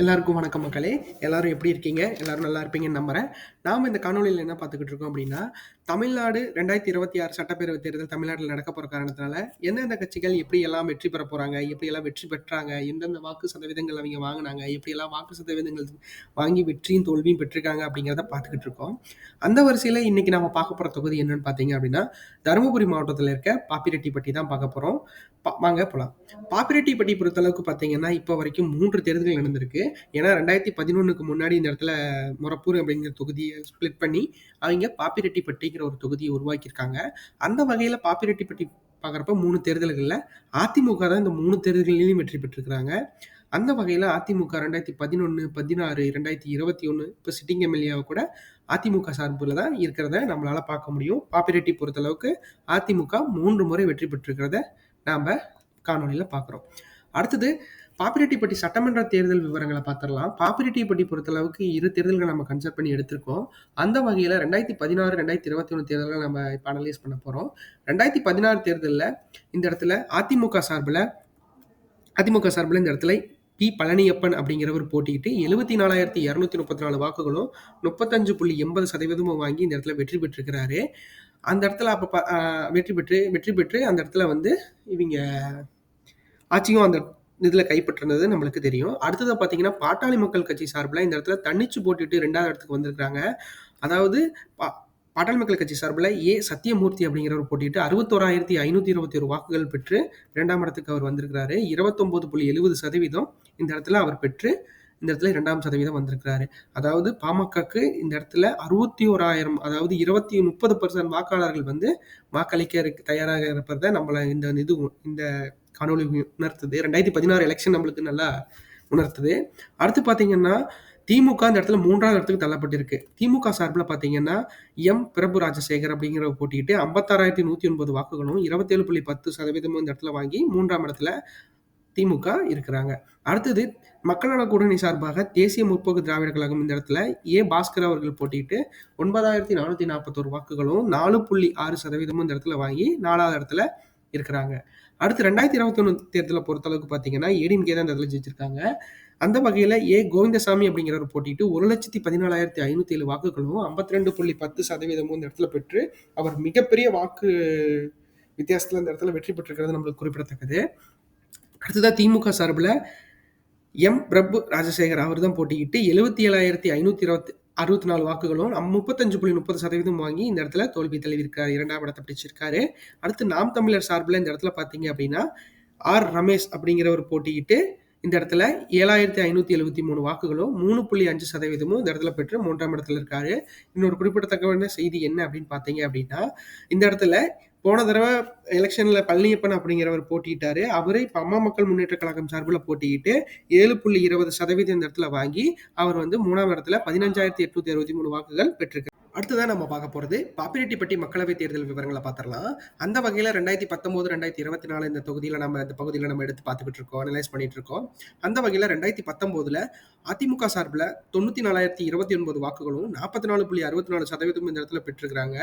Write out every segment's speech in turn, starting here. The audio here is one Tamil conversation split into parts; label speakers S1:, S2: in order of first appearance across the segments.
S1: எல்லாருக்கும் வணக்கம் மக்களே. எல்லாரும் எப்படி இருக்கீங்க? எல்லாரும் நல்லா இருப்பீங்கன்னு நம்புறேன். நாம் இந்த காணொலியில் என்ன பார்த்துக்கிட்டு இருக்கோம் அப்படின்னா தமிழ்நாடு ரெண்டாயிரத்தி இருபத்தி ஆறு சட்டப்பேரவை தேர்தல் தமிழ்நாட்டில் நடக்க போகிற காரணத்தினால எந்தெந்த கட்சிகள் எப்படி எல்லாம் வெற்றி பெற போகிறாங்க எப்படி எல்லாம் வெற்றி பெற்றாங்க எந்தெந்த வாக்கு சதவீதங்கள் அவங்க வாங்கினாங்க எப்படி எல்லாம் வாக்கு சதவீதங்கள் வாங்கி வெற்றியும் தோல்வியும் பெற்றிருக்காங்க அப்படிங்கிறத பார்த்துக்கிட்டு இருக்கோம். அந்த வரிசையில் இன்னைக்கு நம்ம பார்க்க போகிற தொகுதி என்னன்னு பார்த்தீங்க அப்படின்னா தருமபுரி மாவட்டத்தில் இருக்க பாப்பிரெட்டிப்பட்டி தான் பார்க்க போகிறோம் வாங்க போகலாம் பாப்பிரெட்டிப்பட்டி பொறுத்தளவுக்கு பார்த்தீங்கன்னா இப்போ வரைக்கும் மூன்று தேர்தல்கள் நடந்திருக்கு. ஏன்னா ரெண்டாயிரத்தி பதினொன்றுக்கு முன்னாடி இந்த இடத்துல மொரப்பூர் அப்படிங்கிற தொகுதியை ஸ்ப்ளிட் பண்ணி அவங்க பாப்பிரெட்டிப்பட்டிங்கிற ஒரு தொகுதியை உருவாக்கியிருக்காங்க. அந்த வகையில் பாப்பிரெட்டிப்பட்டி பார்க்குறப்ப மூணு தேர்தல்களில் அதிமுக தான் இந்த மூணு தேர்தல்களிலையும் வெற்றி பெற்றிருக்கிறாங்க. அந்த வகையில் அதிமுக ரெண்டாயிரத்தி பதினொன்று பதினாறு ரெண்டாயிரத்தி இருபத்தி ஒன்று இப்போ சிட்டிங் எம்எல்ஏவை கூட அதிமுக சார்பில் தான் இருக்கிறத நம்மளால் பார்க்க முடியும். பாப்பிரெட்டி பொறுத்தளவுக்கு அதிமுக மூன்று முறை வெற்றி பெற்றிருக்கிறத நாம் காணொலியில் பார்க்குறோம். அடுத்தது பாப்பிரெட்டிப்பட்டி சட்டமன்ற தேர்தல் விவரங்களை பார்த்துடலாம். பாப்பிரெட்டிப்பட்டி பொறுத்தளவுக்கு இரு தேர்தல்களை நம்ம கன்சல்ட் பண்ணி எடுத்திருக்கோம். அந்த வகையில் ரெண்டாயிரத்தி பதினாறு ரெண்டாயிரத்தி இருபத்தி ஒன்று தேர்தலில் நம்ம இப்போ அனலைஸ் பண்ண போகிறோம் ரெண்டாயிரத்தி பதினாறு தேர்தலில் இந்த இடத்துல அதிமுக சார்பில் அதிமுக சார்பில் இந்த இடத்துல பி பழனியப்பன் அப்படிங்கிறவர் போட்டிக்கிட்டு எழுபத்தி நாலாயிரத்தி இரநூத்தி முப்பத்தி நாலு வாக்குகளும் முப்பத்தஞ்சு புள்ளி எண்பது சதவீதமும் வாங்கி இந்த இடத்துல வெற்றி பெற்றிருக்கிறாரு. அந்த இடத்துல அப்போ வெற்றி பெற்று வெற்றி பெற்று அந்த இடத்துல வந்து இவங்க ஆட்சியும் அந்த இதில் கைப்பற்றினது நம்மளுக்கு தெரியும். அடுத்ததாக பார்த்தீங்கன்னா பாட்டாளி மக்கள் கட்சி சார்பில் இந்த இடத்துல தன்னிச்சு போட்டிட்டு ரெண்டாவது இடத்துக்கு வந்திருக்காங்க அதாவது பாட்டாளி மக்கள் கட்சி சார்பில் ஏ. சத்தியமூர்த்தி அப்படிங்கிறவர் போட்டிட்டு அறுபத்தோராயிரத்தி ஐநூற்றி இருபத்தி ஒரு வாக்குகள் பெற்று இரண்டாம் இடத்துக்கு அவர் வந்திருக்கிறாரு. இருபத்தொம்போது புள்ளி எழுபது சதவீதம் இந்த இடத்துல அவர் பெற்று இந்த இடத்துல இரண்டாம் சதவீதம் வந்திருக்கிறாரு. அதாவது பாமகக்கு இந்த இடத்துல அறுபத்தி ஓராயிரம் அதாவது இருபத்தி முப்பது பர்சன்ட் வாக்காளர்கள் வந்து வாக்களிக்க தயாராக இருப்பதை நம்மளை இந்த இது இந்த காணொலி உணர்த்துது. ரெண்டாயிரத்தி பதினாறு எலெக்ஷன் நம்மளுக்கு நல்லா உணர்த்துது. அடுத்து பார்த்தீங்கன்னா திமுக இந்த இடத்துல மூன்றாவது இடத்துக்கு தள்ளப்பட்டிருக்கு. திமுக சார்பில் பார்த்தீங்கன்னா எம். பிரபு ராஜசேகர் அப்படிங்கிற போட்டிட்டு ஐம்பத்தாறாயிரத்தி நூற்றி ஒன்பது வாக்குகளும் இருபத்தேழு புள்ளி பத்து சதவீதமும் இந்த இடத்துல வாங்கி மூன்றாம் இடத்துல திமுக இருக்கிறாங்க. அடுத்தது மக்களோட கூட்டணி சார்பாக தேசிய முற்போக்கு திராவிட கழகம் இந்த இடத்துல ஏ பாஸ்கர் அவர்கள் போட்டிட்டு ஒன்பதாயிரத்தி நானூற்றி நாற்பத்தோரு வாக்குகளும் நாலு புள்ளி ஆறு சதவீதமும் இந்த இடத்துல வாங்கி நாலாவது இடத்துல இருக்கிறாங்க. அடுத்து ரெண்டாயிரத்தி இருபத்தி ஒன்று தேர்தலை பொறுத்தளவுக்கு பார்த்தீங்கன்னா ஏடிஎம்கே தான் இந்த இடத்துல ஜெயிச்சிருக்காங்க. அந்த வகையில் ஏ கோவிந்தசாமி அப்படிங்கிறவர் போட்டிட்டு ஒரு லட்சத்தி பதினாலாயிரத்தி ஐநூற்றி ஏழு வாக்குகளும் ஐம்பத்தி ரெண்டு புள்ளி பத்து சதவீதமும் இந்த இடத்துல பெற்று அவர் மிகப்பெரிய வாக்கு வித்தியாசத்தில் இந்த இடத்துல வெற்றி பெற்றிருக்கிறது நம்மளுக்கு குறிப்பிடத்தக்கது. அடுத்ததாக திமுக சார்பில் எம். பிரபு ராஜசேகர் அவர் தான் போட்டிக்கிட்டு எழுபத்தி ஏழாயிரத்தி ஐநூற்றி இருபத்தி அறுபத்தி நாலு வாக்குகளும் முப்பத்தஞ்சு புள்ளி முப்பது சதவீதம் வாங்கி இந்த இடத்துல தோல்வி தழுவிருக்காரு இரண்டாம் இடத்தை பிடிச்சிருக்காரு. அடுத்து நாம் தமிழர் சார்பில் இந்த இடத்துல பார்த்தீங்க அப்படின்னா ஆர். ரமேஷ் அப்படிங்கிறவர் போட்டிக்கிட்டு இந்த இடத்துல ஏழாயிரத்தி ஐநூற்றி எழுபத்தி மூணு வாக்குகளும் மூணு புள்ளி அஞ்சு சதவீதமும் இந்த இடத்துல பெற்று மூன்றாம் இடத்துல இருக்காரு. இன்னொரு குறிப்பிடத்தக்க செய்தி என்ன அப்படின்னு பார்த்தீங்க அப்படின்னா இந்த இடத்துல போன தடவை எலெக்ஷனில் பழனியப்பன் அப்படிங்கிறவர் போட்டிட்டாரு அவரை அம்மா மக்கள் முன்னேற்ற கழகம் சார்பில் போட்டியிட்டு ஏழு புள்ளி இருபது சதவீதம் இந்த இடத்துல வாங்கி அவர் வந்து மூணாம் இடத்துல பதினஞ்சாயிரத்தி எட்நூத்தி அறுபத்தி மூணு வாக்குகள் பெற்றிருக்காரு. அடுத்ததான் நம்ம பார்க்க போகிறது பாப்பிரெட்டிப்பட்டி மக்களவை தேர்தல் விவரங்களை பார்த்துடலாம். அந்த வகையில் ரெண்டாயிரத்தி பத்தொம்போது ரெண்டாயிரத்தி இருபத்தி நாலு இந்த தொகுதியில் நம்ம இந்த பகுதியில் நம்ம எடுத்து பார்த்துக்கிட்டு இருக்கோம் அனலைஸ் பண்ணிட்டு இருக்கோம். அந்த வகையில் ரெண்டாயிரத்தி பத்தொம்போதில் அதிமுக சார்பில் தொண்ணூற்றி நாலாயிரத்தி இருபத்தி ஒன்பது வாக்குகளும் நாற்பத்தி நாலு புள்ளி அறுபத்தி நாலு சதவீதம் இந்த இடத்துல பெற்றிருக்கிறாங்க.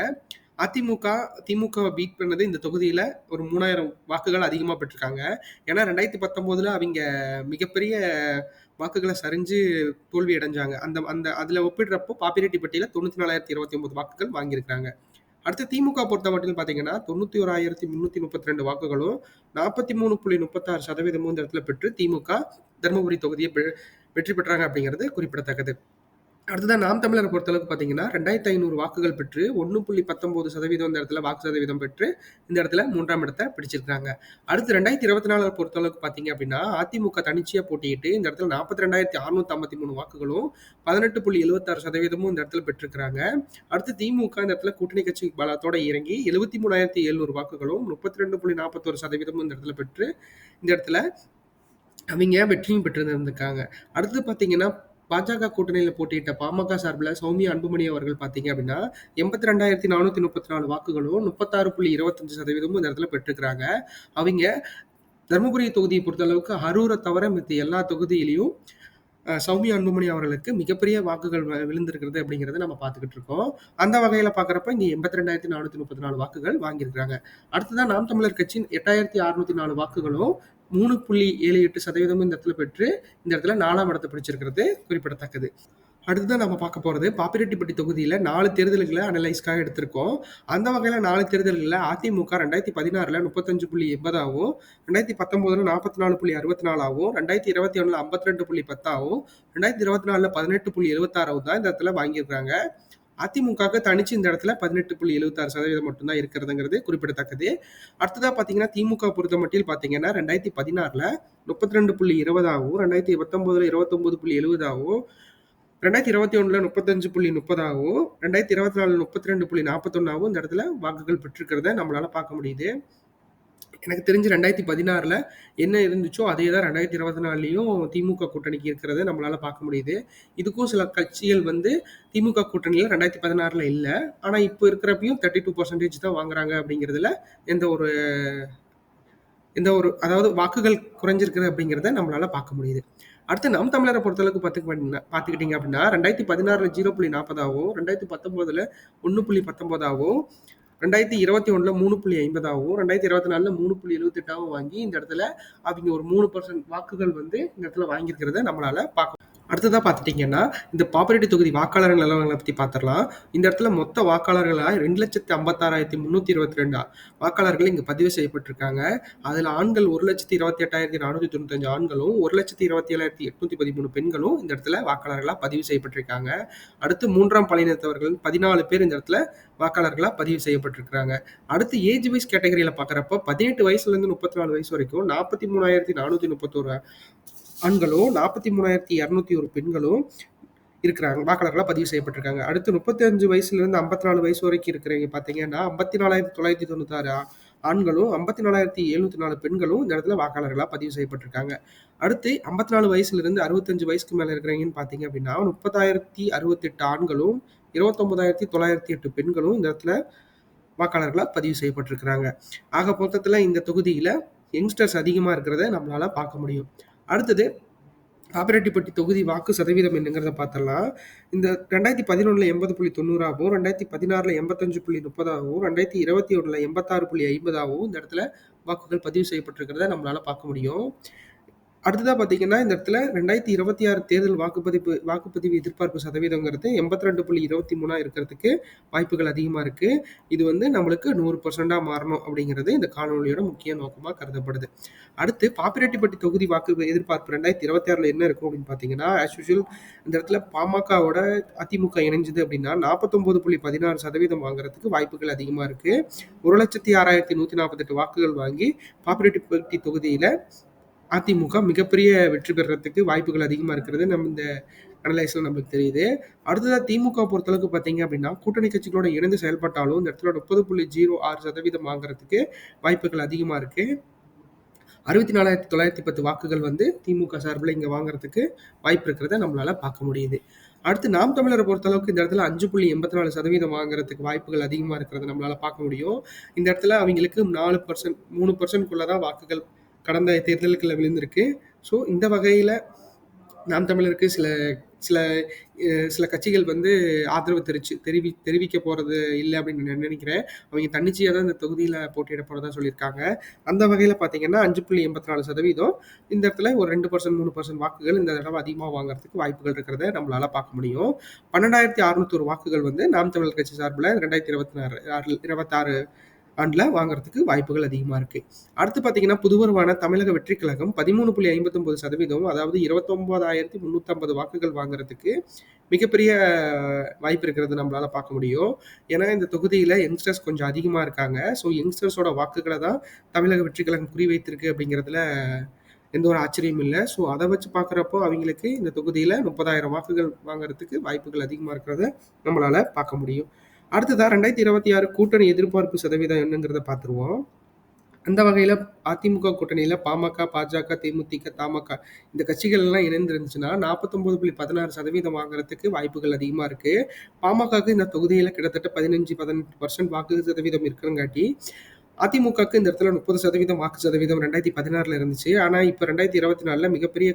S1: அதிமுக திமுகவை பீட் பண்ணது இந்த தொகுதியில் ஒரு மூணாயிரம் வாக்குகள் அதிகமாக பெற்றிருக்காங்க. ஏன்னா ரெண்டாயிரத்தி பத்தொம்போதில் அவங்க மிகப்பெரிய வாக்குகளை சரிஞ்சு தோல்வி அடைஞ்சாங்க. அந்த அந்த அதில் ஒப்பிடுறப்போ பாப்பிரெட்டிப்பட்டியில தொண்ணூற்றி நாலாயிரத்தி இருபத்தி ஒன்பது வாக்குகள் வாங்கியிருக்காங்க அடுத்து திமுக பொறுத்த மட்டும் பார்த்தீங்கன்னா தொண்ணூற்றி ஓராயிரத்தி முந்நூற்றி முப்பத்தி ரெண்டு வாக்குகளும் நாற்பத்தி மூணு புள்ளி முப்பத்தாறு சதவீதமும் இந்த இடத்துல பெற்று திமுக தருமபுரி தொகுதியை வெற்றி பெற்றாங்க அப்படிங்கிறது குறிப்பிடத்தக்கது. அடுத்ததான் நாம் தமிழரை பொறுத்தளவுக்கு பார்த்தீங்கன்னா ரெண்டாயிரத்தி ஐநூறு வாக்குகள் பெற்று ஒன்று புள்ளி பத்தொம்போது சதவீதம் இந்த இடத்துல வாக்கு சதவீதம் பெற்று இந்த இடத்துல மூன்றாம் இடத்தை பிடிச்சிருக்காங்க அடுத்து ரெண்டாயிரத்தி இருபத்தி நாலு பொறுத்தளவுக்கு பார்த்தீங்க அப்படின்னா அதிமுக தனிச்சையாக போட்டியிட்டு இந்த இடத்துல நாற்பத்தி ரெண்டாயிரத்தி அறுநூத்தி ஐம்பத்தி மூணு வாக்குகளும் பதினெட்டு புள்ளி எழுபத்தாறு சதவீதமும் இந்த இடத்துல பெற்றிருக்கிறாங்க. அடுத்து திமுக இந்த இடத்துல கூட்டணி கட்சி பலத்தோட இறங்கி எழுபத்தி மூணாயிரத்தி எழுநூறு வாக்குகளும் முப்பத்தி ரெண்டு புள்ளி நாற்பத்தோரு சதவீதமும் இந்த இடத்துல பெற்று இந்த இடத்துல அவங்க வெற்றியும் பெற்றிருந்திருக்காங்க. அடுத்து பார்த்தீங்கன்னா பாஜக கூட்டணியில் போட்டியிட்ட பாமக சார்பில் சௌமியா அன்புமணி அவர்கள் பார்த்தீங்க அப்படின்னா எண்பத்தி ரெண்டாயிரத்தி நானூற்றி முப்பத்தி நாலு வாக்குகளும் முப்பத்தாறு புள்ளி இருபத்தஞ்சு சதவீதமும் இந்த இடத்துல பெற்றுக்கிறாங்க அவங்க தருமபுரி தொகுதியை பொறுத்தளவுக்கு அரூரை தவிர மித்த எல்லா தொகுதியிலையும் சௌமியா அன்புமணி அவர்களுக்கு மிகப்பெரிய வாக்குகள் விழுந்திருக்கிறது அப்படிங்கிறத நம்ம பார்த்துக்கிட்டு இருக்கோம். அந்த வகையில் பார்க்குறப்ப இங்கே எண்பத்தி ரெண்டாயிரத்தி நானூற்றி முப்பத்தி நாலு வாக்குகள் வாங்கியிருக்கிறாங்க. அடுத்ததான் நாம் தமிழர் கட்சியின் எட்டாயிரத்தி அறுநூத்தி நாலு வாக்குகளும் மூணு புள்ளி ஏழு எட்டு சதவீதமும் இந்த இடத்துல பெற்று இந்த இடத்துல நாலாம் இடத்தை பிடிச்சிருக்கிறது குறிப்பிடத்தக்கது. அடுத்ததான் நம்ம பார்க்க போகிறது பாப்பிரெட்டிப்பட்டி தொகுதியில் நாலு தேர்தல்களை அனலைஸ்க்காக எடுத்திருக்கோம். அந்த வகையில் நாலு தேர்தல்களில் அதிமுக ரெண்டாயிரத்தி பதினாறில் முப்பத்தஞ்சு புள்ளி எண்பதாகவும் ரெண்டாயிரத்தி பத்தொம்போதில் நாற்பத்தி நாலு புள்ளி அறுபத்தி நாலாகவும் ரெண்டாயிரத்தி இருபத்தி ஒன்றில் ஐம்பத்தி ரெண்டு புள்ளி பத்தாகவும் ரெண்டாயிரத்தி இருபத்தி நாலில் பதினெட்டு புள்ளி எழுபத்தாறாவும் தான் இந்த இடத்துல வாங்கியிருக்காங்க அதிமுகவுக்கு தனிச்சு இந்த இடத்துல பதினெட்டு புள்ளி எழுபத்தாறு சதவீதம் மட்டும்தான் இருக்கிறதுங்கிறது குறிப்பிடத்தக்கது. அடுத்ததாக பார்த்தீங்கன்னா திமுக பொறுத்த மட்டில் பார்த்தீங்கன்னா ரெண்டாயிரத்தி பதினாறில் முப்பத்தி ரெண்டு புள்ளி இருபதாகவும் ரெண்டாயிரத்தி பத்தொம்போதில் இருபத்தொம்போது புள்ளி எழுபதாகவும் ரெண்டாயிரத்தி இருபத்தி ஒன்றில் முப்பத்தஞ்சு புள்ளி முப்பதாகவும் ரெண்டாயிரத்தி இருபத்தி நாலு முப்பத்தி ரெண்டு புள்ளி நாற்பத்தொன்னாகவும் இந்த இடத்துல வாக்குகள் பெற்றிருக்கிறத நம்மளால பார்க்க முடியுது. எனக்கு தெரிஞ்சு ரெண்டாயிரத்தி பதினாறில் என்ன இருந்துச்சோ அதே தான் ரெண்டாயிரத்தி இருபத்தி நாலுலேயும் திமுக கூட்டணிக்கு இருக்கிறத நம்மளால் பார்க்க முடியுது. இதுக்கும் சில கட்சிகள் வந்து திமுக கூட்டணியில் ரெண்டாயிரத்தி பதினாறில் இல்லை. ஆனால் இப்போ இருக்கிறப்பையும் தேர்ட்டி டூ பர்சன்டேஜ் தான் வாங்குறாங்க அப்படிங்கிறதுல எந்த ஒரு எந்த ஒரு அதாவது வாக்குகள் குறைஞ்சிருக்குது அப்படிங்கிறத நம்மளால் பார்க்க முடியுது. அடுத்து நம் தமிழரை பொறுத்தளவுக்கு பார்த்து பார்த்துக்கிட்டிங்க அப்படின்னா ரெண்டாயிரத்தி பதினாறில் ஜீரோ புள்ளி நாற்பதாகவும் ரெண்டாயிரத்தி பத்தொம்போதில் ஒன்று புள்ளி பத்தொம்போதாகவும் ரெண்டாயிரத்தி இருபத்தி ஒன்றில் மூணு புள்ளி ஐம்பதாகவும் ரெண்டாயிரத்தி இருபத்தி நாலில் மூணு புள்ளி எழுபத்தெட்டாகவும் வாங்கி இந்த இடத்துல அவங்க ஒரு மூணு பர்சன்ட் வாக்குகள் வந்து இந்த இடத்துல வாங்கியிருக்கிறத நம்மளால பார்க்க அடுத்ததாக பார்த்துட்டிங்கன்னா இந்த பாப்புலேட்டி தொகுதி வாக்காளர் நிலவரங்களை பற்றி பார்த்துடலாம். இந்த இடத்துல மொத்த வாக்காளர்களாக ரெண்டு லட்சத்தி ஐம்பத்தாறாயிரத்தி முந்நூற்றி இருபத்தி ரெண்டு வாக்காளர்கள் இங்கே பதிவு செய்யப்பட்டிருக்காங்க. அதில் ஆண்கள் ஒரு லட்சத்தி இருபத்தி எட்டாயிரத்தி நானூற்றி தொண்ணூத்தஞ்சு ஆண்களும் ஒரு லட்சத்தி இருபத்தி ஏழாயிரத்தி எட்நூற்றி பதிமூணு பெண்களும் இந்த இடத்துல வாக்காளர்களாக பதிவு செய்யப்பட்டிருக்காங்க. அடுத்து மூன்றாம் பாலினத்தவர்கள் பதினாலு பேர் இந்த இடத்துல வாக்காளர்களாக பதிவு செய்யப்பட்டிருக்கிறாங்க. அடுத்து ஏஜ் வைஸ் கேட்டகரியில் பார்க்குறப்ப பதினெட்டு வயசுலேருந்து முப்பத்தி நாலு வயசு வரைக்கும் நாற்பத்தி மூணாயிரத்தி நானூற்றி முப்பத்தோரு ஆண்களும் நாற்பத்தி மூணாயிரத்தி இரநூத்தி ஒரு பெண்களும் இருக்கிறாங்க. வாக்காளர்களாக பதிவு செய்யப்பட்டிருக்காங்க. அடுத்து முப்பத்தி அஞ்சு வயசுலேருந்து ஐம்பத்தி நாலு வயசு வரைக்கும் இருக்கிறவங்க பார்த்தீங்கன்னா ஐம்பத்தி நாலாயிரத்தி தொள்ளாயிரத்தி தொண்ணூத்தாறு ஆண்களும் ஐம்பத்தி நாலாயிரத்தி எழுநூத்தி நாலு பெண்களும் இந்த இடத்துல வாக்காளர்களாக பதிவு செய்யப்பட்டிருக்காங்க. அடுத்து ஐம்பத்தி நாலு வயசுலேருந்து அறுபத்தஞ்சு வயசுக்கு மேலே இருக்கிறவங்கன்னு பார்த்தீங்க அப்படின்னா முப்பதாயிரத்தி அறுபத்தெட்டு ஆண்களும் இருபத்தொன்பதாயிரத்தி தொள்ளாயிரத்தி எட்டு பெண்களும் இந்த இடத்துல வாக்காளர்களாக பதிவு செய்யப்பட்டிருக்கிறாங்க. ஆக மொத்தத்தில் இந்த தொகுதியில் யங்ஸ்டர்ஸ் அதிகமாக இருக்கிறத நம்மளால் பார்க்க முடியும். அடுத்தது பாப்பிரெட்டிப்பட்டி தொகுதி வாக்கு சதவீதம் என்னங்கிறத பார்த்தலாம் இந்த ரெண்டாயிரத்தி பதினொன்றில் எண்பது புள்ளி தொண்ணூறாகவும் ரெண்டாயிரத்தி பதினாறில் எண்பத்தஞ்சு புள்ளி முப்பதாகவும் ரெண்டாயிரத்தி இருபத்தி ஒன்றில் எண்பத்தாறு புள்ளி ஐம்பதாகவும் இந்த இடத்துல வாக்குகள் பதிவு செய்யப்பட்டிருக்கிறத நம்மளால் பார்க்க முடியும். அடுத்ததாக பார்த்தீங்கன்னா இந்த இடத்துல ரெண்டாயிரத்தி இருபத்தி ஆறு தேர்தல் வாக்குப்பதிவு வாக்குப்பதிவு எதிர்பார்ப்பு சதவீதங்கிறது எண்பத்தி ரெண்டு புள்ளி இருபத்தி மூணாக இருக்கிறதுக்கு வாய்ப்புகள் அதிகமாக இருக்குது இது வந்து நம்மளுக்கு நூறு பர்சண்டாக மாறணும் அப்படிங்கிறது இந்த காணொலியோட முக்கிய நோக்கமாக கருதப்படுது. அடுத்து பாப்பிரெட்டிப்பட்டி தொகுதி வாக்கு எதிர்பார்ப்பு ரெண்டாயிரத்தி இருபத்தி ஆறில் என்ன இருக்கும் அப்படின்னு பார்த்தீங்கன்னா ஆஸ் யூஷுவல் இந்த இடத்துல பாமகவோட அதிமுக இணைஞ்சது அப்படின்னா நாற்பத்தொம்போது புள்ளி பதினாறு சதவீதம் வாங்குறதுக்கு வாய்ப்புகள் அதிகமாக இருக்குது ஒரு லட்சத்தி ஆறாயிரத்தி நூற்றி நாற்பத்தெட்டு வாக்குகள் வாங்கி பாப்பிரெட்டிப்பட்டி தொகுதியில் அதிமுக மிகப்பெரிய வெற்றி பெறுறதுக்கு வாய்ப்புகள் அதிகமாக இருக்கிறது. நம்ம இந்த அனலைஸில் நம்மளுக்கு தெரியுது. அடுத்ததாக திமுக பொறுத்தளவுக்கு பார்த்தீங்க அப்படின்னா கூட்டணி கட்சிகளோட இணைந்து செயல்பட்டாலும் இந்த இடத்துல முப்பது புள்ளி ஜீரோ ஆறு சதவீதம் வாங்குறதுக்கு வாய்ப்புகள் அதிகமாக இருக்குது அறுபத்தி நாலாயிரத்தி தொள்ளாயிரத்தி பத்து வாக்குகள் வந்து திமுக சார்பில் இங்கே வாங்குறதுக்கு வாய்ப்பு இருக்கிறத நம்மளால் பார்க்க முடியுது. அடுத்து நாம் தமிழரை பொறுத்தளவுக்கு இந்த இடத்துல அஞ்சு புள்ளி எண்பத்தி நாலு சதவீதம் வாங்குறதுக்கு வாய்ப்புகள் அதிகமாக இருக்கிறத நம்மளால் பார்க்க முடியும். இந்த இடத்துல அவங்களுக்கு நாலு பர்சன்ட் மூணு பர்சன்ட்குள்ளே தான் வாக்குகள் கடந்த தேர்தல்களில் விழுந்திருக்கு. ஸோ இந்த வகையில் நாம் தமிழருக்கு சில சில சில கட்சிகள் வந்து ஆதரவு தெரிச்சு தெரிவி தெரிவிக்க போகிறது இல்லை அப்படின்னு நான் நினைக்கிறேன். அவங்க தன்னிச்சையாக தான் இந்த தொகுதியில் போட்டியிட போகிறதா சொல்லியிருக்காங்க. அந்த வகையில் பார்த்தீங்கன்னா அஞ்சு புள்ளி எண்பத்தி நாலு சதவீதம் இந்த இடத்துல ஒரு ரெண்டு பர்சன்ட் மூணு பர்சன்ட் வாக்குகள் இந்த தடவை அதிகமாக வாங்குறதுக்கு வாய்ப்புகள் இருக்கிறத நம்மளால் பார்க்க முடியும். பன்னெண்டாயிரத்தி அறுநூத்தொரு வாக்குகள் வந்து நாம் தமிழர் கட்சி சார்பில் ரெண்டாயிரத்தி இருபத்தி நாலு இருபத்தாறு ஆண்டில் வாங்குறதுக்கு வாய்ப்புகள் அதிகமாக இருக்குது அடுத்து பார்த்தீங்கன்னா புதுவருவான தமிழக வெற்றி கழகம் பதிமூணு புள்ளி ஐம்பத்தொம்பது சதவீதம் அதாவது இருபத்தொம்போதாயிரத்தி முந்நூற்றம்பது வாக்குகள் வாங்குறதுக்கு மிகப்பெரிய வாய்ப்பு இருக்கிறது நம்மளால் பார்க்க முடியும். ஏன்னா இந்த தொகுதியில் யங்ஸ்டர்ஸ் கொஞ்சம் அதிகமாக இருக்காங்க. ஸோ யங்ஸ்டர்ஸோட வாக்குகளை தான் தமிழக வெற்றி கழகம் குறிவைத்திருக்கு அப்படிங்கிறதுல எந்த ஒரு ஆச்சரியம் இல்லை. ஸோ அதை வச்சு பார்க்குறப்போ அவங்களுக்கு இந்த தொகுதியில் முப்பதாயிரம் வாக்குகள் வாங்குறதுக்கு வாய்ப்புகள் அதிகமாக இருக்கிறத நம்மளால் பார்க்க முடியும். அடுத்ததாக ரெண்டாயிரத்தி இருபத்தி ஆறு கூட்டணி எதிர்பார்ப்பு சதவீதம் என்னங்கிறத பார்த்துருவோம். அந்த வகையில் அதிமுக கூட்டணியில் பாமக பாஜக தேமுதிக தமாக இந்த கட்சிகள் எல்லாம் இணைந்திருந்துச்சுன்னா நாற்பத்தொம்பது புள்ளி பதினாறு சதவீதம் வாங்குறதுக்கு வாய்ப்புகள் அதிகமாக இருக்குது பாமகக்கு இந்த தொகுதியில் கிட்டத்தட்ட பதினஞ்சு பதினெட்டு பர்சன்ட் வாக்கு சதவீதம் இருக்கிறங்காட்டி அதிமுகக்கு இந்த இடத்துல முப்பது சதவீதம் வாக்கு சதவீதம் ரெண்டாயிரத்தி பதினாறில் இருந்துச்சு. ஆனால் இப்போ ரெண்டாயிரத்தி இருபத்தி நாலில் மிகப்பெரிய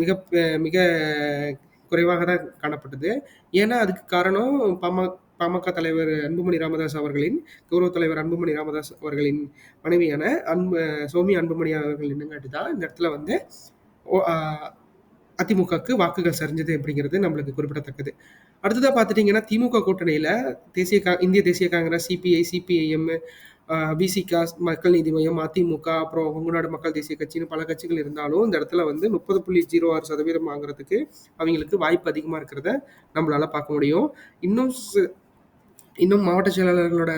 S1: மிக மிக குறைவாக தான் காணப்பட்டது. ஏன்னா அதுக்கு காரணம் பாமக பாமக தலைவர் அன்புமணி ராமதாஸ் அவர்களின் கௌரவ தலைவர் அன்புமணி ராமதாஸ் அவர்களின் மனைவியான அன்பு சோமி அன்புமணி அவர்கள் என்னங்காட்டி தான் இந்த இடத்துல வந்து ஓ- அதிமுகக்கு வாக்குகள் சரிஞ்சது அப்படிங்கிறது நம்மளுக்கு குறிப்பிடத்தக்கது. அடுத்ததாக பார்த்துட்டிங்கன்னா திமுக கூட்டணியில் தேசிய கா இந்திய தேசிய காங்கிரஸ் சிபிஐ சிபிஐஎம் பிசிகா மக்கள் நீதி மையம் அதிமுக அப்புறம் கொங்குநாடு மக்கள் தேசிய கட்சின்னு பல கட்சிகள் இருந்தாலும் இந்த இடத்துல வந்து முப்பது புள்ளி ஜீரோ ஆறு சதவீதம் வாங்குறதுக்கு அவங்களுக்கு வாய்ப்பு அதிகமாக இருக்கிறத நம்மளால பார்க்க முடியும். இன்னும் இன்னும் மாவட்ட செயலாளர்களோட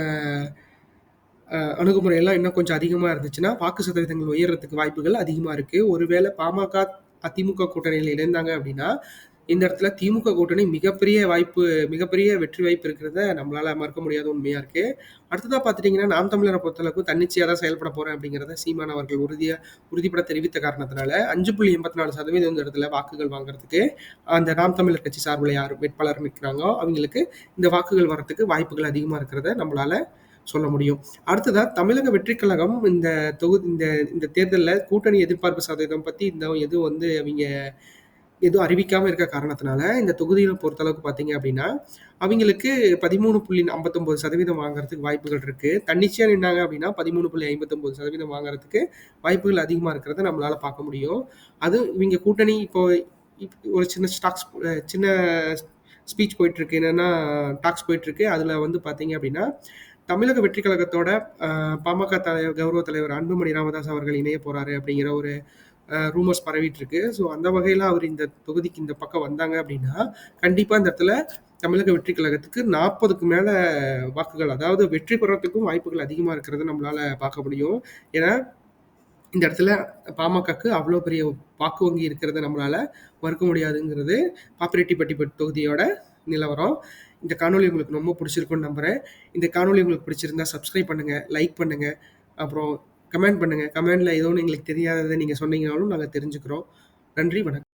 S1: அணுகுமுறையெல்லாம் இன்னும் கொஞ்சம் அதிகமாக இருந்துச்சுன்னா வாக்கு சதவீதங்கள் உயர்றதுக்கு வாய்ப்புகள் அதிகமாக இருக்குது ஒருவேளை பாமக அதிமுக கூட்டணியில் இணைந்தாங்க அப்படின்னா இந்த இடத்துல திமுக கூட்டணி மிகப்பெரிய வாய்ப்பு மிகப்பெரிய வெற்றி வாய்ப்பு இருக்கிறத நம்மளால மறுக்க முடியாத உண்மையா இருக்கு. அடுத்ததா பார்த்துட்டிங்கன்னா நாம் தமிழரை பொறுத்தளவுக்கு தன்னிச்சையாக தான் செயல்பட போறேன் அப்படிங்கிறத சீமான் அவர்கள் உறுதியா உறுதிப்பட தெரிவித்த காரணத்தினால அஞ்சு புள்ளி எண்பத்தி நாலு சதவீதம் இந்த இடத்துல வாக்குகள் வாங்குறதுக்கு அந்த நாம் தமிழர் கட்சி சார்பில் யார் வேட்பாளர் நிற்கிறாங்களோ அவங்களுக்கு இந்த வாக்குகள் வரத்துக்கு வாய்ப்புகள் அதிகமாக இருக்கிறத நம்மளால சொல்ல முடியும். அடுத்ததா தமிழக வெற்றி கழகம் இந்த தொகுதி இந்த இந்த தேர்தலில் கூட்டணி எதிர்பார்ப்பு சதவீதம் பத்தி இந்த எதுவும் வந்து அவங்க எதுவும் அறிவிக்காம இருக்க காரணத்தினால இந்த தொகுதியில் பொறுத்தளவுக்கு பார்த்தீங்க அப்படின்னா அவங்களுக்கு பதிமூணு புள்ளி ஐம்பத்தொம்போது சதவீதம் வாங்குறதுக்கு வாய்ப்புகள் இருக்கு. தன்னிச்சையா நின்னாங்க அப்படின்னா பதிமூணு புள்ளி ஐம்பத்தொம்போது சதவீதம் வாங்குறதுக்கு வாய்ப்புகள் அதிகமாக இருக்கிறத நம்மளால பார்க்க முடியும். அது இவங்க கூட்டணி இப்போ இப்- ஒரு சின்ன ஸ்டாக்ஸ் சின்ன ஸ்பீச் போயிட்டு இருக்கு என்னன்னா டாக்ஸ் போயிட்டு இருக்கு அதுல வந்து பாத்தீங்க அப்படின்னா தமிழக வெற்றி கழகத்தோட பாமக தலைவர் கௌரவ தலைவர் அன்புமணி ராமதாஸ் அவர்கள் இணைய போறாரு அப்படிங்கிற ஒரு ரூமர்ஸ் பரவிட்டு இருக்கு ஸோ அந்த வகையில் அவர் இந்த தொகுதிக்கு இந்த பக்கம் வந்தாங்க அப்படின்னா கண்டிப்பாக இந்த இடத்துல தமிழக வெற்றி கழகத்துக்கு நாற்பதுக்கு மேலே வாக்குகள் அதாவது வெற்றி பெறத்துக்கும் வாய்ப்புகள் அதிகமாக இருக்கிறத நம்மளால் பார்க்க முடியும். ஏன்னா இந்த இடத்துல பாமகக்கு அவ்வளோ பெரிய வாக்கு வங்கி இருக்கிறத நம்மளால மறுக்க முடியாதுங்கிறது பாப்பிரெட்டிப்பட்டி தொகுதியோட நிலவரம். இந்த காணொலி உங்களுக்கு ரொம்ப பிடிச்சிருக்குன்னு நம்புகிறேன் இந்த காணொலி உங்களுக்கு பிடிச்சிருந்தா சப்ஸ்கிரைப் பண்ணுங்கள் லைக் பண்ணுங்கள் அப்புறம் கமெண்ட் பண்ணுங்க. கமெண்ட்ல ஏதோ ஒன்று எங்களுக்கு தெரியாததை நீங்க சொன்னீங்கனாலும் நாங்கள் தெரிஞ்சுக்கிறோம். நன்றி வணக்கம்.